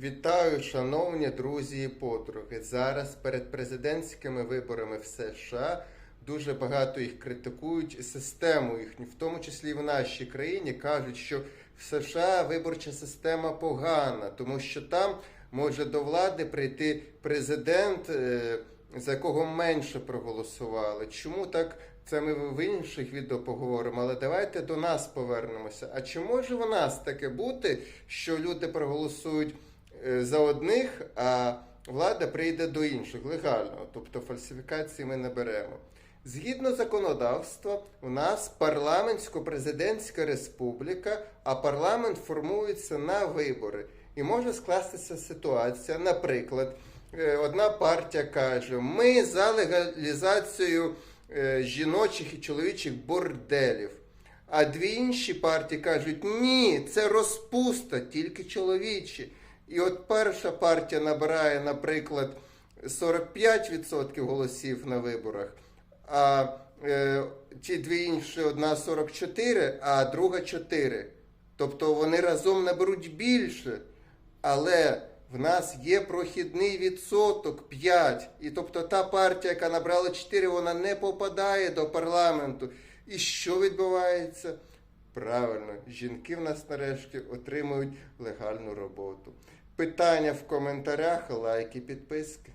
Вітаю, шановні друзі і подруги. Зараз перед президентськими виборами в США дуже багато їх критикують систему їхню, в тому числі і в нашій країні кажуть, що в США виборча система погана, тому що там може до влади прийти президент, е, за якого менше проголосували. Чому так? Це ми в інших відео поговоримо, але давайте до нас повернемося. А чи може в нас таке бути, що люди проголосують за одних, а влада прийде до інших легально, тобто фальсифікації ми не беремо. Згідно законодавства, у нас парламентсько-президентська республіка, а парламент формується на вибори. І може скластися ситуація, наприклад, е, одна партія каже: ми за легалізацію е, жіночих і чоловічих борделів. А дві інші партії кажуть, ні, це розпуста, тільки чоловічі. І от перша партія набирає, наприклад, 45% голосів на виборах, а е, ті дві інші, одна 44, а друга 4. Тобто вони разом наберуть більше. Але в нас є прохідний відсоток 5. І тобто та партія, яка набрала 4, вона не попадає до парламенту. І що відбувається? Правильно, жінки в нас нарешті отримують легальну роботу. Питання в коментарях, лайки, підписки.